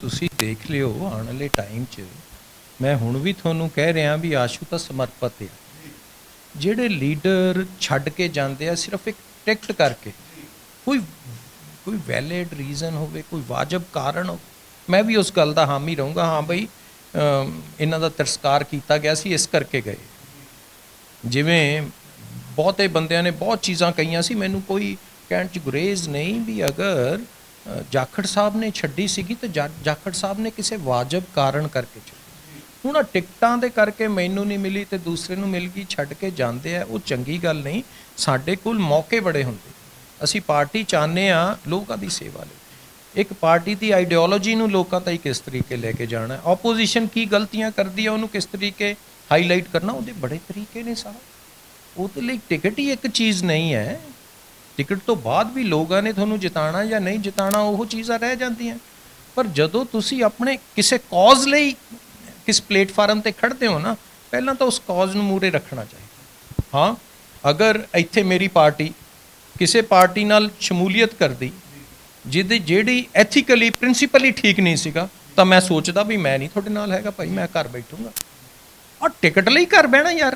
ਤੁਸੀਂ ਦੇਖ ਲਿਓ, ਆਉਣ ਵਾਲੇ ਟਾਈਮ 'ਚ ਮੈਂ ਹੁਣ ਵੀ ਤੁਹਾਨੂੰ ਕਹਿ ਰਿਹਾ ਵੀ ਆਸ਼ੂ ਤਾਂ ਸਮਰਪਿਤ ਹੈ ਜਿਹੜੇ ਲੀਡਰ ਛੱਡ ਕੇ ਜਾਂਦੇ ਆ, ਸਿਰਫ ਇੱਕ ਟਿਕਟ ਕਰਕੇ। ਕੋਈ ਕੋਈ ਵੈਲਿਡ ਰੀਜ਼ਨ ਹੋਵੇ, ਕੋਈ ਵਾਜਬ ਕਾਰਨ ਹੋ ਮੈਂ ਵੀ ਉਸ ਗੱਲ ਦਾ ਹਾਮੀ ਰਹੂੰਗਾ, ਹਾਂ ਬਈ ਇਹਨਾਂ ਦਾ ਤਿਰਸਕਾਰ ਕੀਤਾ ਗਿਆ ਸੀ, ਇਸ ਕਰਕੇ ਗਏ। ਜਿਵੇਂ ਬਹੁਤੇ ਬੰਦਿਆਂ ਨੇ ਬਹੁਤ ਚੀਜ਼ਾਂ ਕਹੀਆਂ ਸੀ, ਮੈਨੂੰ ਕੋਈ ਕਹਿਣ ਚ ਗੁਰੇਜ਼ ਨਹੀਂ ਵੀ ਅਗਰ ਜਾਖੜ ਸਾਹਿਬ ਨੇ ਛੱਡੀ ਸੀਗੀ ਤੇ ਜਾ- ਜਾਖੜ ਸਾਹਿਬ ਨੇ ਕਿਸੇ ਵਾਜਬ ਕਾਰਨ ਕਰਕੇ ਛੱਡੀ। ਹੁਣ ਟਿਕਟਾਂ ਦੇ ਕਰਕੇ ਮੈਨੂੰ ਨਹੀਂ ਮਿਲੀ ਤੇ ਦੂਸਰੇ ਨੂੰ ਮਿਲ ਗਈ, ਛੱਡ ਕੇ ਜਾਂਦੇ ਆ, ਉਹ ਚੰਗੀ ਗੱਲ ਨਹੀਂ। ਸਾਡੇ ਕੋਲ ਮੌਕੇ ਬੜੇ ਹੁੰਦੇ। ਅਸੀਂ ਪਾਰਟੀ ਚਾਹੁੰਦੇ ਆ ਲੋਕਾਂ ਦੀ ਸੇਵਾ ਲਈ। ਇੱਕ ਪਾਰਟੀ ਦੀ ਆਈਡੀਓਲੋਜੀ ਨੂੰ ਲੋਕਾਂ ਤਾਈਂ ਕਿਸ ਤਰੀਕੇ ਲੈ ਕੇ ਜਾਣਾ ਆਪੋਜੀਸ਼ਨ ਕੀ ਗਲਤੀਆਂ ਕਰਦੀ ਹੈ ਉਹਨੂੰ ਕਿਸ ਤਰੀਕੇ ਹਾਈਲਾਈਟ ਕਰਨਾ? ਉਹਦੇ ਬੜੇ ਤਰੀਕੇ ਨੇ ਸਾਰਾ ਉਹਦੇ ਲਈ ਟਿਕਟ ਹੀ ਇੱਕ ਚੀਜ਼ ਨਹੀਂ ਹੈ। ਟਿਕਟ ਤੋਂ ਬਾਅਦ ਵੀ ਲੋਕਾਂ ਨੇ ਤੁਹਾਨੂੰ ਜਿਤਾਣਾ ਜਾਂ ਨਹੀਂ ਜਿਤਾਣਾ ਉਹ ਚੀਜ਼ਾਂ ਰਹਿ ਜਾਂਦੀਆਂ। ਪਰ ਜਦੋਂ ਤੁਸੀਂ ਆਪਣੇ ਕਿਸੇ ਕਾਜ਼ ਲਈ ਕਿਸ ਪਲੇਟਫਾਰਮ ਤੇ ਖੜਦੇ ਹੋ ਨਾ, ਪਹਿਲਾਂ ਤਾਂ ਉਸ ਕਾਜ਼ ਨੂੰ ਮੂਰੇ ਰੱਖਣਾ ਚਾਹੀਦਾ। ਹਾਂ, ਅਗਰ ਇੱਥੇ ਮੇਰੀ ਪਾਰਟੀ ਕਿਸੇ ਪਾਰਟੀ ਨਾਲ ਸ਼ਮੂਲੀਅਤ ਕਰਦੀ, ਜਿਹਦੇ ਜਿਹੜੀ ਐਥੀਕਲੀ ਪ੍ਰਿੰਸੀਪਲੀ ਠੀਕ ਨਹੀਂ ਸੀਗਾ, ਤਾਂ ਮੈਂ ਸੋਚਦਾ ਵੀ ਮੈਂ ਨਹੀਂ ਤੁਹਾਡੇ ਨਾਲ ਹੈਗਾ, ਭਾਈ ਮੈਂ ਘਰ ਬੈਠੂੰਗਾ। ਔਰ ਟਿਕਟ ਲਈ ਘਰ ਬਹਿਣਾ ਯਾਰ।